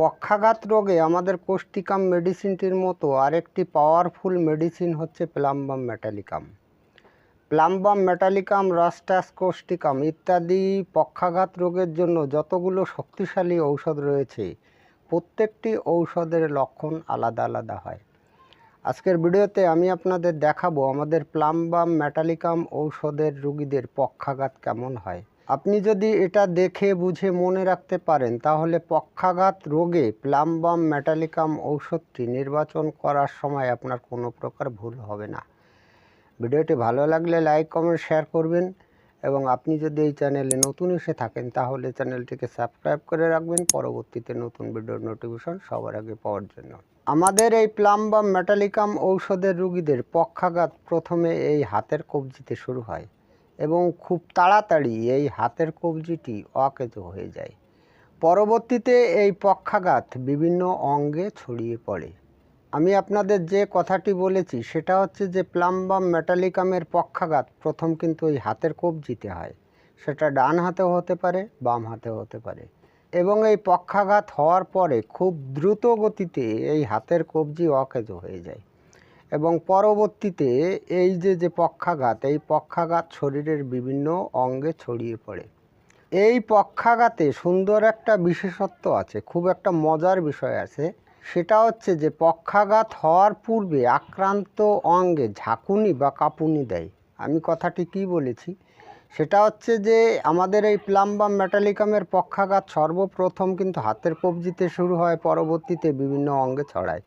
পক্ষাঘাত রোগে আমাদের কোষ্টিকাম মেডিসিনটির মতো আরেকটি পাওয়ারফুল মেডিসিন হচ্ছে প্লাম্বাম মেটালিকাম। প্লাম্বাম মেটালিকাম, রাস্টাস কোষ্টিকাম ইত্যাদি পক্ষাঘাত রোগের জন্য যতগুলো শক্তিশালী ঔষধ রয়েছে, প্রত্যেকটি ঔষধের লক্ষণ আলাদা আলাদা হয়। আজকের ভিডিওতে আমি আপনাদের দেখাবো আমাদের প্লাম্বাম মেটালিকাম ঔষধের রোগীদের পক্ষাঘাত কেমন হয়। আপনি যদি এটা দেখে বুঝে মনে রাখতে পারেন, তাহলে পক্ষাঘাত রোগে প্লাম্বাম মেটালিকাম ঔষধটি নির্বাচন করার সময় আপনার কোনো প্রকার ভুল হবে না। ভিডিওটি ভালো লাগলে লাইক, কমেন্ট, শেয়ার করবেন এবং আপনি যদি এই চ্যানেলে নতুন এসে থাকেন, তাহলে চ্যানেলটিকে সাবস্ক্রাইব করে রাখবেন। পরবর্তীতে নতুন ভিডিওর নোটিফিকেশন সবার আগে পাওয়ার জন্য। আমাদের এই প্লাম্বাম মেটালিকাম ঔষধের রুগীদের পক্ষাঘাত প্রথমে এই হাতের কবজিতে শুরু হয়। এবং খুব তাড়াতাড়ি এই হাতের কবজিটি অকেজ হয়ে যায়। পরবর্তীতে এই পক্ষাঘাত বিভিন্ন অঙ্গে ছড়িয়ে পড়ে। আমি আপনাদের যে কথাটি বলেছি, সেটা হচ্ছে যে প্লাম্বাম মেটালিকামের পক্ষাঘাত প্রথম কিন্তু ওই হাতের কবজিতে হয়। সেটা ডান হাতেও হতে পারে, বাম হাতেও হতে পারে। এবং এই পক্ষাঘাত হওয়ার পরে খুব দ্রুত গতিতে এই হাতের কবজি অকেজ হয়ে যায়। এবং পরবর্তীতে এই যে যে পক্ষাঘাত, এই পক্ষাঘাত শরীরের বিভিন্ন অঙ্গে ছড়িয়ে পড়ে। এই পক্ষাঘাতে সুন্দর একটা বিশেষত্ব আছে, খুব একটা মজার বিষয় আছে। সেটা হচ্ছে যে, পক্ষাঘাত হওয়ার পূর্বে আক্রান্ত অঙ্গে ঝাঁকুনি বা কাঁপুনি দেয়। আমি কথাটি কি বলেছি? সেটা হচ্ছে যে, আমাদের এই প্লাম্বাম মেটালিকামের পক্ষাঘাত সর্বপ্রথম কিন্তু হাতের কবজিতে শুরু হয়, পরবর্তীতে বিভিন্ন অঙ্গে ছড়ায়।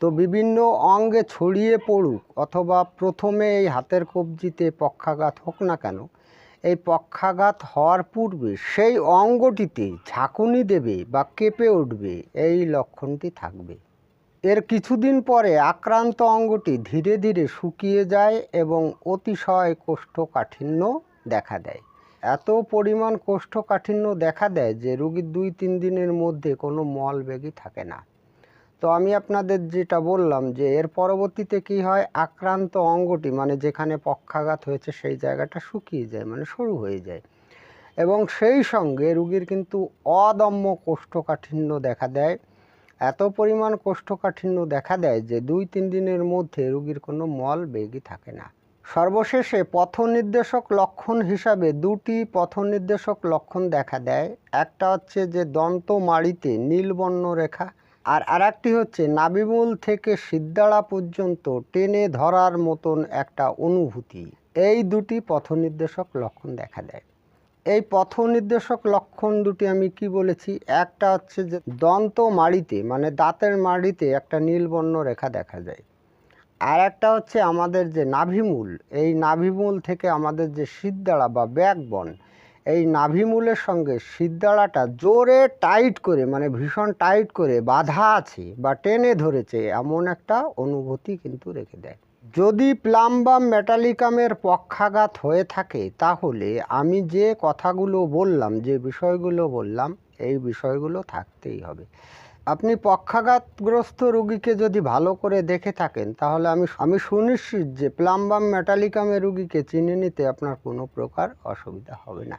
তো বিভিন্ন অঙ্গে ছড়িয়ে পড়ুক অথবা প্রথমে এই হাতের কবজিতে পক্ষাঘাত হোক না কেন, এই পক্ষাঘাত হওয়ার পূর্বে সেই অঙ্গটিতে ঝাঁকুনি দেবে বা কেঁপে উঠবে এই লক্ষণটি থাকবে। এর কিছুদিন পরে আক্রান্ত অঙ্গটি ধীরে ধীরে শুকিয়ে যায় এবং অতিশয় কোষ্ঠকাঠিন্য দেখা দেয়। এত পরিমাণ কোষ্ঠকাঠিন্য দেখা দেয় যে রোগীর দুই তিন দিনের মধ্যে কোনো মল বেগই থাকে না। তো আমি আপনাদের যেটা বললাম যে এর পরবর্তীতে কি হয়, আক্রান্ত অঙ্গটি মানে যেখানে পক্ষাঘাত হয়েছে সেই জায়গাটা শুকিয়ে যায় মানে সরু হয়ে যায়। এবং সেই সঙ্গে রুগীর কিন্তু অদম্য কোষ্ঠকাঠিন্য দেখা দেয়। এত পরিমাণ কোষ্ঠকাঠিন্য দেখা দেয় যে দুই তিন দিনের মধ্যে রুগীর কোনো মল বেগই থাকে না। সর্বশেষে পথ নির্দেশক লক্ষণ হিসাবে দুটি পথ নির্দেশক লক্ষণ দেখা দেয়। একটা হচ্ছে যে দন্ত মাড়িতে নীলবর্ণ রেখা আর আরেকটি হচ্ছে, নাবিমূল থেকে সিদ্ধাড়া পর্যন্ত টেনে ধরার মতন একটা অনুভূতি। এই দুটি পথনির্দেশক লক্ষণ দেখা দেয়। এই পথ নির্দেশক লক্ষণ দুটি আমি কি বলেছি? একটা হচ্ছে যে, দন্ত মাড়িতে মানে দাঁতের মাড়িতে একটা নীলবর্ণ রেখা দেখা যায়। আর একটা হচ্ছে আমাদের যে নাভিমূল, এই নাভিমূল থেকে আমাদের যে সিদ্ধাড়া বা ব্যাকবন এই নাভিমূলের সঙ্গে সিদ্ধাড়াটা জোরে টাইট করে মানে ভীষণ টাইট করে বাধা আছে বা টেনে ধরেছে, এমন একটা অনুভূতি কিন্তু রেখে দেয়। যদি প্লাম্বাম মেটালিকামের পক্ষাঘাত হয়ে থাকে, তাহলে আমি যে কথাগুলো বললাম, যে বিষয়গুলো বললাম, এই বিষয়গুলো থাকতেই হবে। আপনি পক্ষাঘাতগ্রস্ত রুগীকে যদি ভালো করে দেখে থাকেন, তাহলে আমি আমি সুনিশ্চিত যে প্লাম্বাম মেটালিকামের রুগীকে চিনে নিতে আপনার কোনো প্রকার অসুবিধা হবে না।